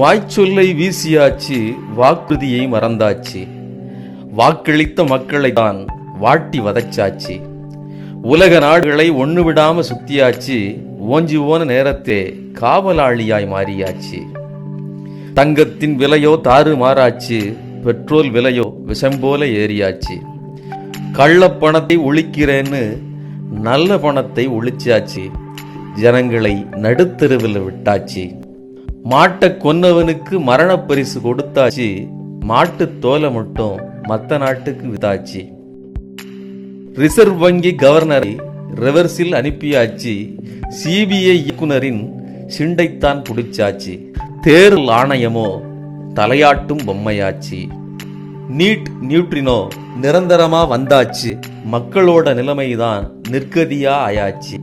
வாய்ச்சொல்லை வீசியாச்சு வாக்குறுதியை மறந்தாச்சு. வாக்களித்த மக்களை தான் வாட்டி வதச்சாச்சு. உலக நாடுகளை ஒன்று விடாம சுத்தியாச்சு ஓஞ்சி போன நேரத்தே காவலாளியாய் மாறியாச்சு. தங்கத்தின் விலையோ தாறு மாறாச்சு பெட்ரோல் விலையோ விஷம் போல ஏறியாச்சு. கள்ள பணத்தை ஒழிக்கிறேன்னு நல்ல பணத்தை ஒழிச்சாச்சு. ஜனங்களை நடுத்தெருவில் விட்டாச்சு. மாட்டை கொன்னவனுக்கு மரணப் பரிசு கொடுத்தாச்சு மாட்டு தோலை மட்டும் மத்த நாட்டுக்கு விதாச்சு ரிசர்வ் வங்கி கவர்னரை ரிவர்ஸில் அனுப்பியாச்சு சிபிஐ இயக்குனரின் சிண்டைத்தான் பிடிச்சாச்சு. தேர்தல் ஆணையமோ தலையாட்டும் பொம்மையாச்சு. நீட் நியூட்ரினோ நிரந்தரமா வந்தாச்சு. மக்களோட நிலைமைதான் நிற்கதியா ஆயாச்சு.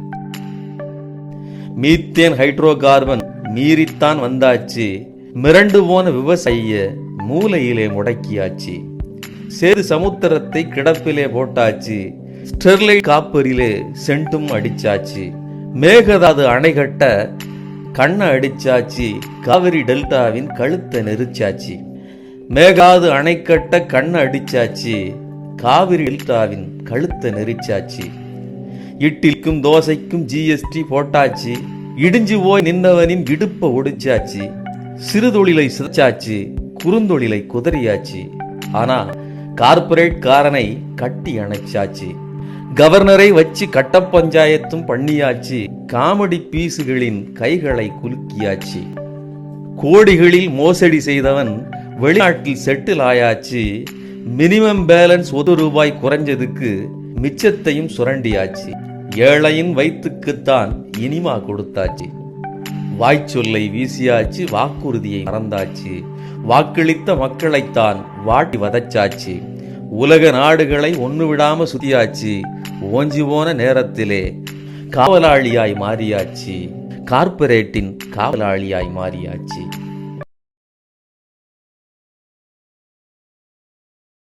மீத்தேன் ஹைட்ரோ கார்பன் மீறித்தான் வந்தாச்சு. மிரண்டு போன விவசாயிய மூலையிலே முடக்கியாச்சு. சேது சமுத்திரத்தை கிடப்பிலே போட்டாச்சு. ஸ்டெர்லைட் காப்பரிலே சென்ட்டும் அடிச்சாச்சு. மேகதாது அணை கட்ட கண்ணை அடிச்சாச்சு. காவிரி டெல்டாவின் கழுத்தை நெரிச்சாச்சு. மேகாது அணை கட்ட கண்ணை அடிச்சாச்சு. காவிரி டெல்டாவின் கழுத்தை நெரிச்சாச்சு. இட்டிற்கும் தோசைக்கும் ஜிஎஸ்டி போட்டாச்சு. இடிஞ்சு போய் நின்னவனின் இடுப்பை ஒடிச்சாச்சு சிறுதொழிலை சிதைச்சாச்சு குறுந்தொழிலை குதறியாச்சு. ஆனா கார்ப்பரேட் காரனை கட்டி அணைச்சாச்சு. கவர்னரை வச்சு கட்ட பஞ்சாயத்தும் பண்ணியாச்சு. காமெடி பீசுகளின் கைகளை குலுக்கியாச்சு. கோடிகளில் மோசடி செய்தவன் வெளிநாட்டில் செட்டில் ஆயாச்சு. மினிமம் பேலன்ஸ் ஒரு ரூபாய் குறைஞ்சதுக்கு மிச்சத்தையும் சுரண்டியாச்சு. ஏழையின் வயிற்றுக்குத்தான் இனிமா கொடுத்தாச்சு. வாய்ச்சொல்லை வீசியாச்சு வாக்குறுதியை மறந்தாச்சு. வாக்களித்த மக்களைத்தான் வாட்டி வதச்சாச்சு. உலக நாடுகளை ஒன்று விடாம சுத்தியாச்சு. ஓஞ்சி போன நேரத்திலே காவலாளியாய் மாறியாச்சு. கார்ப்பரேட்டின் காவலாளியாய் மாறியாச்சு.